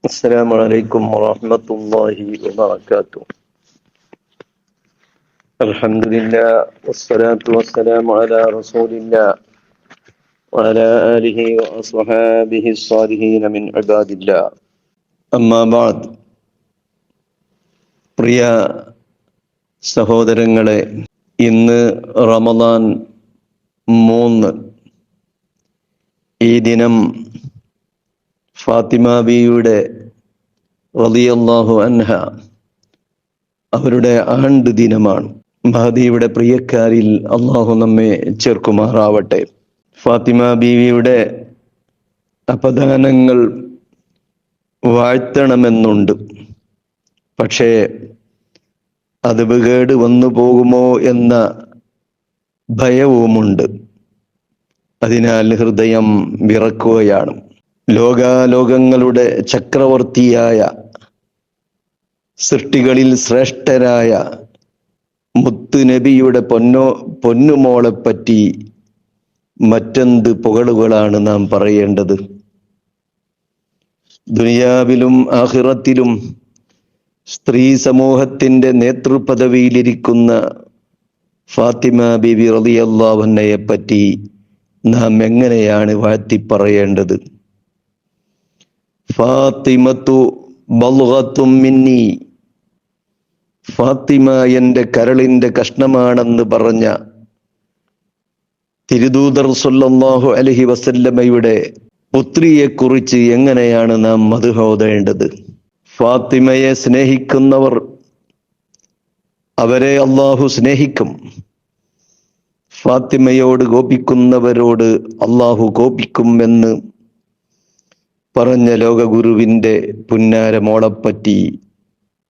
السلام عليكم ورحمة الله وبركاته الحمد لله والصلاة والسلام على رسول الله وعلى آله وأصحابه الصالحين من عباد الله أما بعد പ്രിയ സഹോദരങ്ങളെ ഇന്ന് റമദാൻ മൂന്ന് ഈ ദിനം ഫാത്തിമ ബിയുടെ റളിയല്ലാഹു അൻഹ അവരുടെ ആണ്ട് ദിനമാണ്. മഹദിയുടെ പ്രിയക്കാരിൽ അള്ളാഹു നമ്മെ ചേർക്കുമാറാവട്ടെ. ഫാത്തിമ ബീവിയുടെ അപദാനങ്ങൾ വാഴ്ത്തണമെന്നുണ്ട്. പക്ഷേ അത് വികേട് വന്നു പോകുമോ എന്ന ഭയവുമുണ്ട്. അതിനാൽ ഹൃദയം വിറക്കുകയാണ്. ലോകാലോകങ്ങളുടെ ചക്രവർത്തിയായ സൃഷ്ടികളിൽ ശ്രേഷ്ഠരായ മുത്തുനബിയുടെ പൊന്നോ പൊന്നുമോളെപ്പറ്റി മറ്റെന്ത് പുകളുകളാണ് നാം പറയേണ്ടത്? ദുനിയാവിലും ആഹിറത്തിലും സ്ത്രീ സമൂഹത്തിന്റെ നേതൃപദവിയിലിരിക്കുന്ന ഫാത്തിമ ബിബി റളിയല്ലാഹുന്നയെ പറ്റി നാം എങ്ങനെയാണ് വാഴ്ത്തി പറയേണ്ടത് ഫാത്തിമത്തു ബൽഗത്തും മിന്നി. ഫാത്തിമ എന്റെ കരളിന്റെ കഷ്ണമാണെന്ന് പറഞ്ഞ തിരുദൂതർ സല്ലല്ലാഹു അലൈഹി വസല്ലമയുടെ പുത്രിയെക്കുറിച്ച് എങ്ങനെയാണ് നാം മധുഹോദേണ്ടത്? ഫാത്തിമയെ സ്നേഹിക്കുന്നവർ അവരെ അള്ളാഹു സ്നേഹിക്കും. ഫാത്തിമയോട് കോപിക്കുന്നവരോട് അള്ളാഹു കോപിക്കും എന്ന് പറഞ്ഞ ലോകഗുരുവിന്റെ പുന്നാരമോളപ്പറ്റി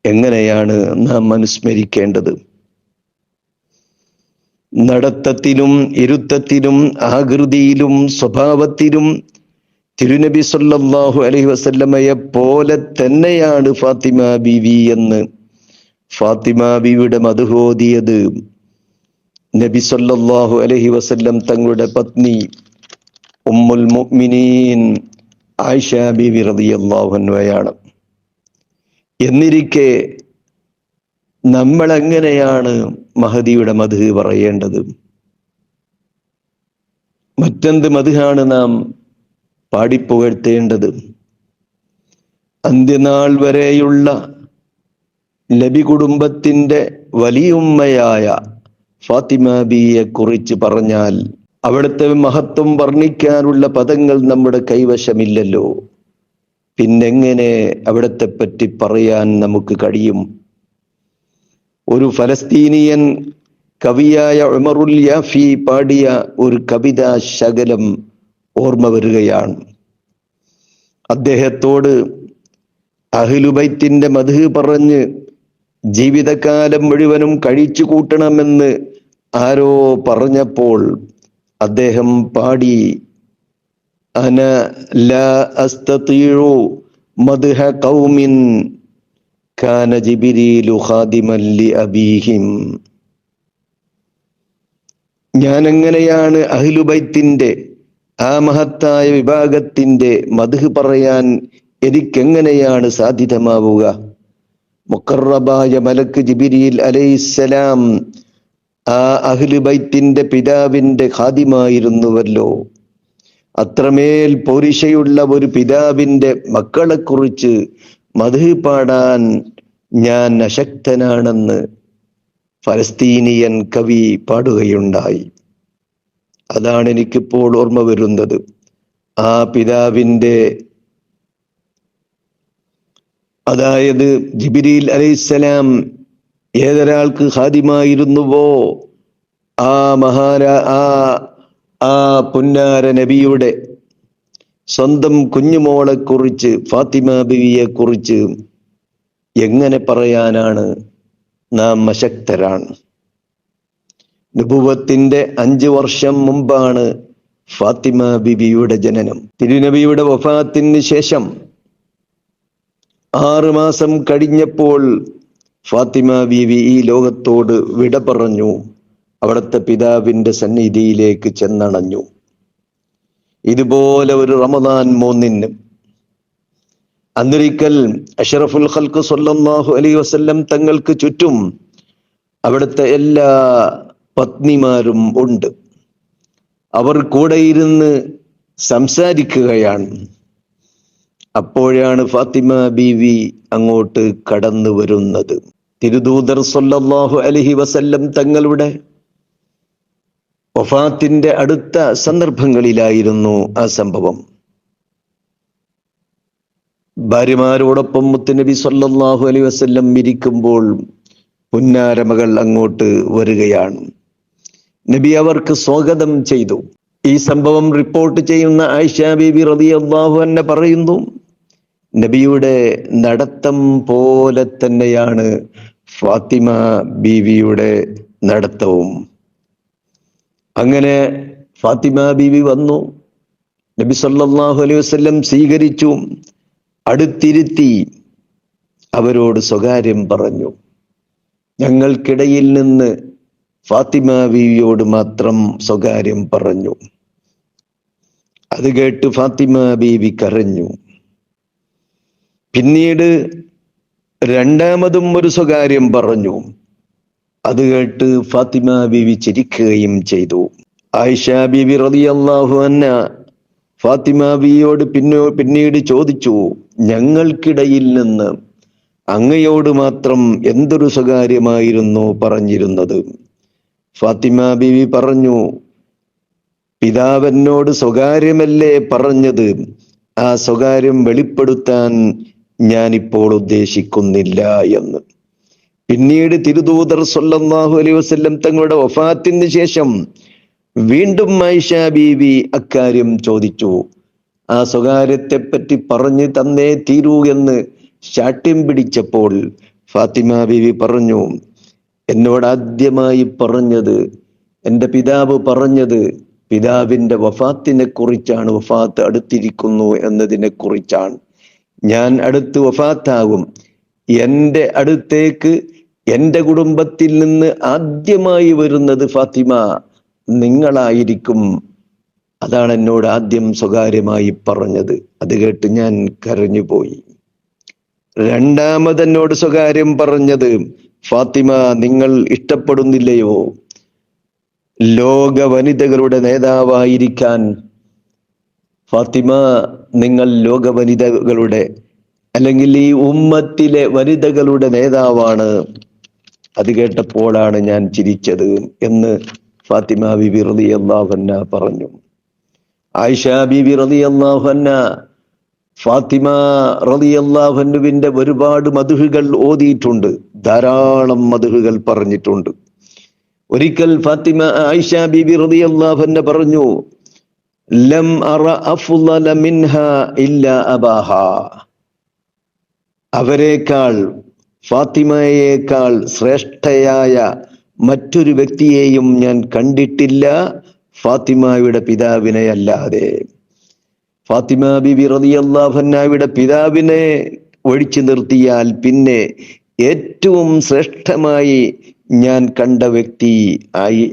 എങ്ങനെയാണ് നാം അനുസ്മരിക്കേണ്ടത്? നടത്തത്തിലും ഇരുത്തത്തിലും ആകൃതിയിലും സ്വഭാവത്തിലും തിരുനബി സല്ലാഹു അലൈഹി വസല്ലമയെ പോലെ തന്നെയാണ് ഫാത്തിമ ബിവി എന്ന് ഫാത്തിമ ബിവിയുടെ മധുഹോദിയത്. നബി സല്ലാഹു അലഹി വസല്ലം തങ്ങളുടെ പത്നി ഉമ്മുൽ മുഅ്മിനീൻ ആയിഷ ബീവി റളിയല്ലാഹു അൻഹയാണ്. എന്നിരിക്കെ നമ്മൾ എങ്ങനെയാണ് മഹദിയുടെ മധു പറയേണ്ടത്? മറ്റെന്ത് മധുഹാണ് നാം പാടിപ്പുകഴ്ത്തേണ്ടത്? അന്ത്യനാൾ വരെയുള്ള ലബി കുടുംബത്തിന്റെ വലിയുമ്മയായ ഫാത്തിമ ബിയെ കുറിച്ച് പറഞ്ഞാൽ അവിടുത്തെ മഹത്വം വർണിക്കാനുള്ള പദങ്ങൾ നമ്മുടെ കൈവശമില്ലല്ലോ. പിന്നെങ്ങനെ അവിടത്തെ പറ്റി പറയാൻ നമുക്ക് കഴിയും? ഒരു ഫലസ്തീനിയൻ കവിയായ ഉമറുൽ യാഫി പാടിയ ഒരു കവിതാ ശകലം ഓർമ്മ വരികയാണ്. അദ്ദേഹത്തോട് അഹിലുബൈത്തിന്റെ മധു പറഞ്ഞ് ജീവിതകാലം മുഴുവനും കഴിച്ചു കൂട്ടണമെന്ന് ആരോ പറഞ്ഞപ്പോൾ അദ്ദേഹം പാടി. അന ല അസ്തതീഉ മദ്ഹ കൗമിൻ കാന ജിബ്രീലു അബീഹിം. ഞാൻ എങ്ങനെയാണ് ആ മഹത്തായ വിഭാഗത്തിന്റെ മധു പറയാൻ എനിക്കെങ്ങനെയാണ് സാധ്യതമാവുക? മുക്കറബായ മലക്ക് ജിബിരിയിൽ അലൈസലാം ആ അഹ്ലുബൈത്തിന്റെ പിതാവിന്റെ ഖാദിമായിരുന്നുവല്ലോ. അത്രമേൽ പോരിശയുള്ള ഒരു പിതാവിന്റെ മക്കളെക്കുറിച്ച് മധു പാടാൻ ഞാൻ അശക്തനാണെന്ന് ഫലസ്തീനിയൻ കവി പാടുകയുണ്ടായി. അതാണ് എനിക്കിപ്പോൾ ഓർമ്മ വരുന്നത്. ആ പിതാവിന്റെ അതായത് ജിബിരിൽ അലൈഹിസ്സലാം ഏതൊരാൾക്ക് ഹാദിമായിരുന്നുവോ ആ മഹാരാ ആ ആ പുന്നാര നബിയുടെ സ്വന്തം കുഞ്ഞുമോളെ കുറിച്ച് ഫാത്തിമ ബിവിയെ കുറിച്ച് എങ്ങനെ പറയാനാണ് നാം അശക്തരാണ്? നുപുവത്തിന്റെ അഞ്ച് വർഷം മുമ്പാണ് ഫാത്തിമ ബിബിയുടെ ജനനം. തിരുനബിയുടെ വഫാത്തിന് ശേഷം ആറ് മാസം കഴിഞ്ഞപ്പോൾ ഫാത്തിമ ബീവി ഈ ലോകത്തോട് വിട പറഞ്ഞു. അവിടുത്തെ പിതാവിന്റെ സന്നിധിയിലേക്ക് ചെന്നണഞ്ഞു. ഇതുപോലെ ഒരു റമദാൻ മൂന്നിന് അന്നൊരിക്കൽ അഷറഫുൽ ഖൽക്ക് സല്ലല്ലാഹു അലൈഹി വസല്ലം തങ്ങൾക്ക് ചുറ്റും അവിടുത്തെ എല്ലാ പത്നിമാരും ഉണ്ട്. അവർ കൂടെ ഇരുന്ന് സംസാരിക്കുകയാണ്. അപ്പോഴാണ് ഫാത്തിമ ബീവി അങ്ങോട്ട് കടന്നു വരുന്നത് തിരുദൂതർ സൊല്ലാഹു അലഹി വസല്ലം തങ്ങളുടെ വഫാത്തിന്റെ അടുത്ത സന്ദർഭങ്ങളിലായിരുന്നു ആ സംഭവം. ഭാര്യമാരോടൊപ്പം മുത്തുനബി സൊല്ലാഹു അലൈഹി വസല്ലം ഇരിക്കുമ്പോൾ പുന്നാരമകൾ അങ്ങോട്ട് വരികയാണ്. നബി അവർക്ക് സ്വാഗതം ചെയ്തു. ഈ സംഭവം റിപ്പോർട്ട് ചെയ്യുന്ന ആയിഷ ബീബി അള്ളാഹു അൻഹ പറയുന്നു നബിയുടെ നടത്തം പോലെ തന്നെയാണ് ഫാത്തിമ ബീവിയുടെ നടത്തവും. അങ്ങനെ ഫാത്തിമ ബീവി വന്നു. നബി സല്ലാഹു അലൈഹി വസ്ല്ലം സ്വീകരിച്ചു. അടുത്തിരുത്തി അവരോട് സ്വകാര്യം പറഞ്ഞു. ഞങ്ങൾക്കിടയിൽ നിന്ന് ഫാത്തിമ ബീവിയോട് മാത്രം സ്വകാര്യം പറഞ്ഞു. അത് കേട്ട് ഫാത്തിമ ബീവി കരഞ്ഞു. പിന്നീട് രണ്ടാമതും ഒരു സ്വകാര്യം പറഞ്ഞു. അത് കേട്ട് ഫാത്തിമ ബിവി ചിരിക്കുകയും ചെയ്തു. ആയിഷ ബീവി റളിയല്ലാഹു അന്ന ഫാത്തിമ ബിയോട് പിന്നോ പിന്നീട് ചോദിച്ചു ഞങ്ങൾക്കിടയിൽ നിന്ന് അങ്ങയോട് മാത്രം എന്തൊരു സ്വകാര്യമായിരുന്നു പറഞ്ഞിരുന്നത്? ഫാത്തിമ ബിവി പറഞ്ഞു പിതാവെന്നോട് സ്വകാര്യമല്ലേ പറഞ്ഞത്? ആ സ്വകാര്യം വെളിപ്പെടുത്താൻ ഞാനിപ്പോൾ ഉദ്ദേശിക്കുന്നില്ല എന്ന്. പിന്നീട് തിരുദൂതർ സൊല്ലാഹു അലൈഹി വസ്ല്ലം തങ്ങളുടെ വഫാത്തിന് ശേഷം വീണ്ടും മൈഷ ബീവി അക്കാര്യം ചോദിച്ചു. ആ സ്വകാര്യത്തെ പറ്റി പറഞ്ഞു തന്നേ തീരൂ എന്ന് ശാഠ്യം പിടിച്ചപ്പോൾ ഫാത്തിമ ബീവി പറഞ്ഞു എന്നോട് ആദ്യമായി പറഞ്ഞത് എന്റെ പിതാവ് പറഞ്ഞത് പിതാവിന്റെ വഫാത്തിനെ കുറിച്ചാണ് വഫാത്ത് അടുത്തിരിക്കുന്നു എന്നതിനെ കുറിച്ചാണ് ഞാൻ അടുത്ത് വഫാത്താകും. എന്റെ അടുത്തേക്ക് എന്റെ കുടുംബത്തിൽ നിന്ന് ആദ്യമായി വരുന്നത് ഫാത്തിമ നിങ്ങളായിരിക്കും. അതാണ് എന്നോട് ആദ്യം സ്വകാര്യമായി പറഞ്ഞത്. അത് കേട്ട് ഞാൻ കരഞ്ഞുപോയി. രണ്ടാമത് എന്നോട് സ്വകാര്യം പറഞ്ഞത് ഫാത്തിമ നിങ്ങൾ ഇഷ്ടപ്പെടുന്നില്ലയോ? ലോക വനിതകളുടെ നേതാവായിരിക്കാൻ ഫാത്തിമ നിങ്ങൾ ലോക വനിതകളുടെ അല്ലെങ്കിൽ ഈ ഉമ്മത്തിലെ വനിതകളുടെ നേതാവാണ്. അത് കേട്ടപ്പോഴാണ് ഞാൻ ചിരിച്ചത് എന്ന് ഫാത്തിമ ബിബി റതി അള്ളാഹന്ന പറഞ്ഞു. ആയിഷ ബിബി റതി അള്ളാഹന്ന ഫാത്തിമ റതി അള്ളാഹന്നുവിന്റെ ഒരുപാട് മധുഹുകൾ ഓതിയിട്ടുണ്ട്. ധാരാളം മധുഹുകൾ പറഞ്ഞിട്ടുണ്ട്. ഒരിക്കൽ ഫാത്തിമ ആയിഷ ബിബി റതി അള്ളാഹന്ന പറഞ്ഞു ലം അറ അഫ്ളല മിൻഹ ഇല്ല അബാഹ. അവരെക്കാൾ ഫാത്തിമയേക്കാൾ ശ്രേഷ്ഠയായ മറ്റൊരു വ്യക്തിയെയും ഞാൻ കണ്ടിട്ടില്ല ഫാത്തിമയുടെ പിതാവിനെ അല്ലാതെ. ഫാത്തിമ ബിബി റളിയല്ലാഹുവിന്റെ പിതാവിനെ ഒഴിച്ചു നിർത്തിയാൽ പിന്നെ ഏറ്റവും ശ്രേഷ്ഠമായി ഞാൻ കണ്ട വ്യക്തി ആയി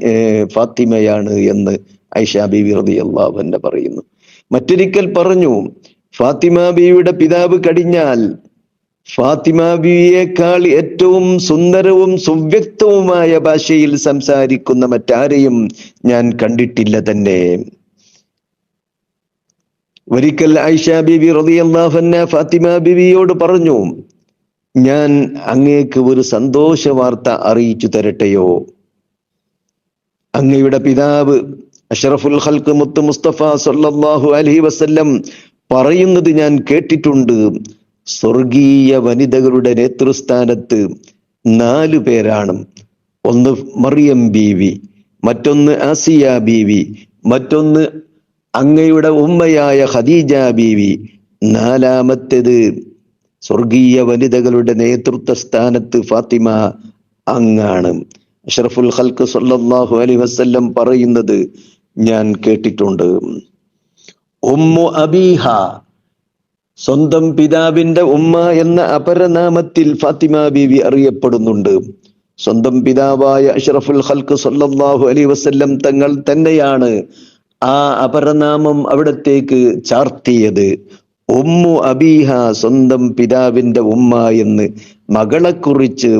ഫാത്തിമയാണ് എന്ന് ഐഷ ബിബി റളിയല്ലാഹുവിന്റെ പറയുന്നു. മറ്റൊരിക്കൽ പറഞ്ഞു ഫാത്തിമ ബിയുടെ പിതാവ് കടിഞ്ഞാൽ ഫാത്തിമ ബിയേക്കാൾ ഏറ്റവും സുന്ദരവും സുവ്യക്തവുമായ ഭാഷയിൽ സംസാരിക്കുന്ന മറ്റാരെയും ഞാൻ കണ്ടിട്ടില്ല തന്നെ. ഒരിക്കൽ ആയിഷ ബിബി റളിയല്ലാഹുഅൻഹ ഫാത്തിമ ബിബിയോട് പറഞ്ഞു ഞാൻ അങ്ങേക്ക് ഒരു സന്തോഷ വാർത്ത അറിയിച്ചു തരട്ടെയോ? അങ്ങയുടെ പിതാവ് അഷറഫുൽ ഖൽക്ക് മുത്ത് മുസ്തഫ സല്ലല്ലാഹു അലഹി വസ്ല്ലം പറയുന്നത് ഞാൻ കേട്ടിട്ടുണ്ട്. സ്വർഗീയ വനിതകളുടെ നേതൃസ്ഥാനത്ത് നാലു പേരാണ്. ഒന്ന് മറിയം ബീവി മറ്റൊന്ന് ആസിയ ബീവി മറ്റൊന്ന് അങ്ങയുടെ ഉമ്മയായ ഖദീജ ബീവി. നാലാമത്തേത് സ്വർഗീയ വനിതകളുടെ നേതൃത്വ സ്ഥാനത്ത് ഫാത്തിമ അങ്ങാണ്. അഷറഫുൽ ഖൽക്ക് സല്ലല്ലാഹു അലൈഹി വസ്ല്ലം പറയുന്നത് ഞാൻ കേട്ടിട്ടുണ്ട്. ഉമ്മു അബീഹ സ്വന്തം പിതാവിന്റെ ഉമ്മ എന്ന അപരനാമത്തിൽ ഫാത്തിമ ബീവി അറിയപ്പെടുന്നുണ്ട്. സ്വന്തം പിതാവായ അഷ്റഫുൽ ഹൽക്ക് സല്ലാഹു അലൈഹി വസ്ല്ലം തങ്ങൾ തന്നെയാണ് ആ അപരനാമം അവിടത്തേക്ക് ചാർത്തിയത്. ഉമ്മു അബീഹ സ്വന്തം പിതാവിന്റെ ഉമ്മ എന്ന് മകളെക്കുറിച്ച്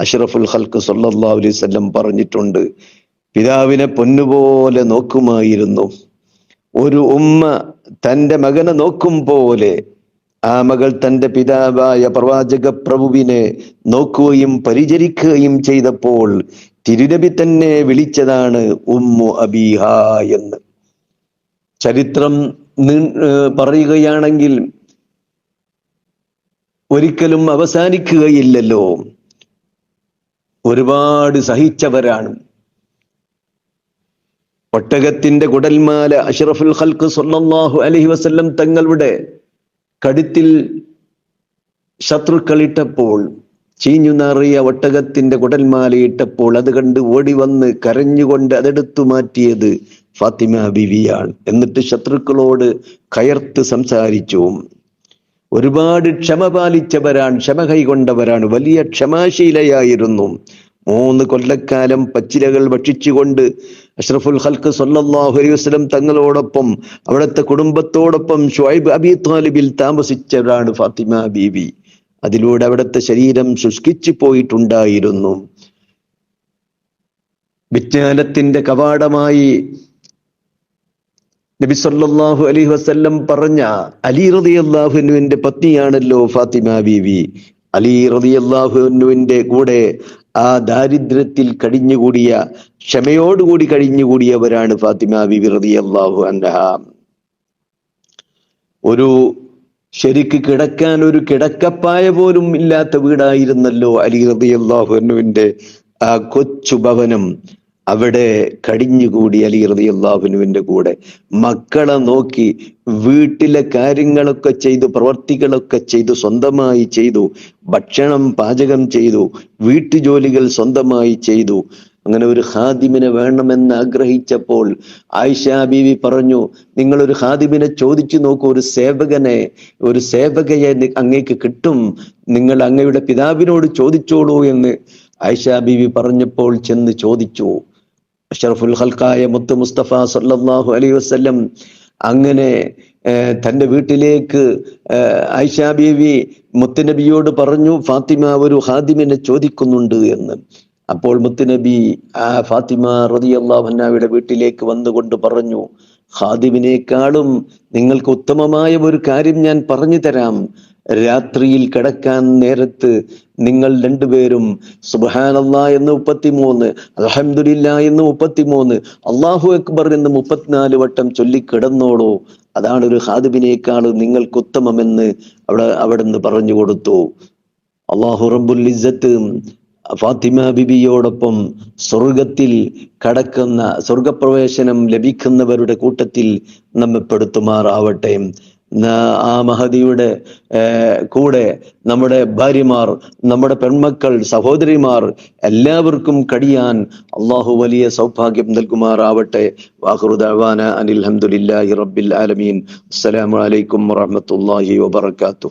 അഷ്റഫുൽ ഹൽക്ക് സല്ലാ അലൈവല്ലം പറഞ്ഞിട്ടുണ്ട്. പിതാവിനെ പൊന്നുപോലെ നോക്കുമായിരുന്നു. ഒരു ഉമ്മ തന്റെ മകനെ നോക്കും പോലെ ആ മകൾ തന്റെ പിതാവായ പ്രവാചക പ്രഭുവിനെ നോക്കുകയും പരിചരിക്കുകയും ചെയ്തപ്പോൾ തിരുനബി തന്നെ വിളിച്ചതാണ് ഉമ്മു അബീഹ എന്ന്. ചരിത്രം പറയുകയാണെങ്കിൽ ഒരിക്കലും അവസാനിക്കുകയില്ലല്ലോ. ഒരുപാട് സഹിച്ചവരാണ്. ഒട്ടകത്തിന്റെ കുടൽമാല അഷ്റഫുൽ ഖൽക്ക് സൊല്ലാഹു അലഹി വസ്ല്ലം തങ്ങളുടെ കടുത്തിൽ ശത്രുക്കളിട്ടപ്പോൾ ചീഞ്ഞു നാറിയ ഒട്ടകത്തിന്റെ കുടൽമാലയിട്ടപ്പോൾ അത് കണ്ട് ഓടി വന്ന് കരഞ്ഞുകൊണ്ട് അതെടുത്തു മാറ്റിയത് ഫാത്തിമ ബിവിയാണ്. എന്നിട്ട് ശത്രുക്കളോട് കയർത്ത് സംസാരിച്ചു. ഒരുപാട് ക്ഷമ പാലിച്ചവരാണ് ക്ഷമ കൈകൊണ്ടവരാണ് വലിയ ക്ഷമാശീലയായിരുന്നു. മൂന്ന് കൊല്ലക്കാലം പച്ചിലകൾ ഭക്ഷിച്ചുകൊണ്ട് അഷ്റഫുൽ ഹൽക്ക് സല്ലല്ലാഹു അലൈഹി വസ്ലം തങ്ങളോടൊപ്പം അവിടുത്തെ കുടുംബത്തോടൊപ്പം ഷുഹൈബ് അബി താലിബിൽ താമസിച്ചവരാണ് ഫാത്തിമ ബീവി. അതിലൂടെ അവിടുത്തെ ശരീരം ശുഷ്കിച്ചു പോയിട്ടുണ്ടായിരുന്നു. വിജ്ഞാനത്തിന്റെ കവാടമായി നബി സല്ലല്ലാഹു അലൈഹി വസ്ല്ലം പറഞ്ഞ അലി റതി അള്ളാഹുനുവിന്റെ പത്നിയാണല്ലോ ഫാത്തിമ ബീവി. അലി റതി അള്ളാഹുനുവിന്റെ കൂടെ ആ ദാരിദ്ര്യത്തിൽ കഴിഞ്ഞുകൂടിയ ക്ഷമയോടുകൂടി കഴിഞ്ഞുകൂടിയവരാണ് ഫാത്തിമ ബിബി റതി അള്ളാഹു അൻഹ. ഒരു ശരിക്ക് കിടക്കാൻ ഒരു കിടക്കപ്പായ പോലും ഇല്ലാത്ത വീടായിരുന്നല്ലോ അലി റതി അൻഹുവിന്റെ ആ കൊച്ചു ഭവനം. അവിടെ കടിഞ്ഞുകൂടി അലി റളിയല്ലാഹുവിന്റെ കൂടെ. മക്കളെ നോക്കി വീട്ടിലെ കാര്യങ്ങളൊക്കെ ചെയ്തു പ്രവർത്തികളൊക്കെ ചെയ്തു സ്വന്തമായി ചെയ്തു ഭക്ഷണം പാചകം ചെയ്തു വീട്ടുജോലികൾ സ്വന്തമായി ചെയ്തു. അങ്ങനെ ഒരു ഹാദിമിനെ വേണമെന്ന് ആഗ്രഹിച്ചപ്പോൾ ആയിഷ ബീവി പറഞ്ഞു നിങ്ങൾ ഒരു ഹാദിമിനെ ചോദിച്ചു നോക്കൂ ഒരു സേവകനെ ഒരു സേവകയെ അങ്ങേക്ക് കിട്ടും. നിങ്ങൾ അങ്ങയുടെ പിതാവിനോട് ചോദിച്ചോളൂ എന്ന് ആയിഷ ബീവി പറഞ്ഞപ്പോൾ ചെന്ന് ചോദിച്ചു. അഷറഫുൽ ഹൽക്കായ മുത്ത് മുസ്തഫ സല്ലല്ലാഹു അലൈഹി വസല്ലം അങ്ങനെ തന്റെ വീട്ടിലേക്ക് ഐഷാ ബീവി മുത്തുനബിയോട് പറഞ്ഞു ഫാത്തിമ ഒരു ഹാദിമിനെ ചോദിക്കുന്നുണ്ട് എന്ന്. അപ്പോൾ മുത്തുനബി ആ ഫാത്തിമ റളിയല്ലാഹു അൻഹയുടെ വീട്ടിലേക്ക് വന്നുകൊണ്ട് പറഞ്ഞു ഹാദിമിനേക്കാളും നിങ്ങൾക്ക് ഉത്തമമായ ഒരു കാര്യം ഞാൻ പറഞ്ഞു തരാം. രാത്രിയിൽ കിടക്കാൻ നേരത്ത് നിങ്ങൾ രണ്ടുപേരും സുബാനല്ല എന്ന് മുപ്പത്തിമൂന്ന് അലഹമുല്ല എന്ന് മുപ്പത്തിമൂന്ന് അള്ളാഹു അക്ബർ എന്ന് മുപ്പത്തിനാല് വട്ടം ചൊല്ലിക്കിടന്നോളൂ അതാണ് ഒരു ഹാദിബിനേക്കാൾ നിങ്ങൾക്ക് ഉത്തമമെന്ന് അവിടെ അവിടെ നിന്ന് പറഞ്ഞു കൊടുത്തു. അള്ളാഹു റബ്ബുൽ ഇസ്സത്ത് ഫാത്തിമ ബിബിയോടൊപ്പം സ്വർഗത്തിൽ കടക്കുന്ന സ്വർഗപ്രവേശനം ലഭിക്കുന്നവരുടെ കൂട്ടത്തിൽ നമ്മെപ്പെടുത്തുമാറാവട്ടെ ആ മഹതിയുടെ കൂടെ നമ്മുടെ ഭാര്യമാർ നമ്മുടെ പെൺമക്കൾ സഹോദരിമാർ എല്ലാവർക്കും കഴിയാൻ അള്ളാഹു വലിയ സൗഭാഗ്യം നൽകുമാറാവട്ടെ. വാഹുറുദാന അനിൽ അഹമ്മദില്ലാഹി റബ്ബിൽ ആലമീൻ. അസ്സലാമു അലൈക്കും വറഹ്മത്തുള്ളാഹി വബറകാതുഹു.